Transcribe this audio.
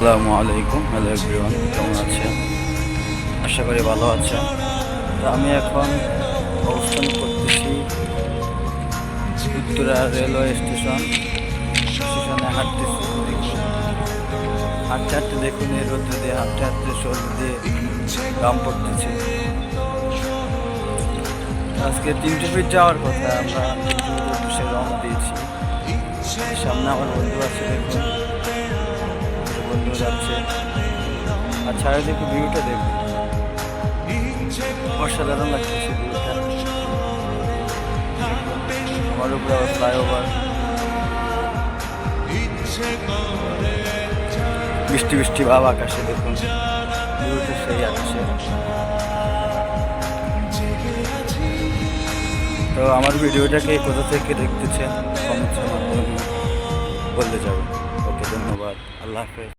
আসসালামু আলাইকুম। Hello everyone কেমন আছেন? আশা করি ভালো আছেন। তো আমি এখন অবস্থান করতেছি উত্তরা রেলওয়ে স্টেশন। স্টেশনে হাঁটতেছি। হাঁটতে হাঁটতে দেখুন এই রোদ্রে দিয়ে হাঁটতে হাঁটতে শরীর দিয়ে গাম পড়তেছে। আজকে তিনটে ফিট যাওয়ার কথা, আমরা তিনটে রওনা দিয়েছি। সামনে আমার বন্ধু আছে, দেখুন। যাচ্ছে। আর চারিদিকে ভিউটা দেখুন। অসাধারণ লাগতেছে ভিউটা। আমার উপরে আবার ফ্লাইওভার বৃষ্টি বৃষ্টি ভাব আকাশে দেখুন। ভিউটা সেই আকাশে। তো আমার ভিডিওটাকে কোথা থেকে দেখতেছেন? কমেন্টসের মাধ্যমে বলতে যাবেন ওকে, ধন্যবাদ। আল্লাহ হাফেজ।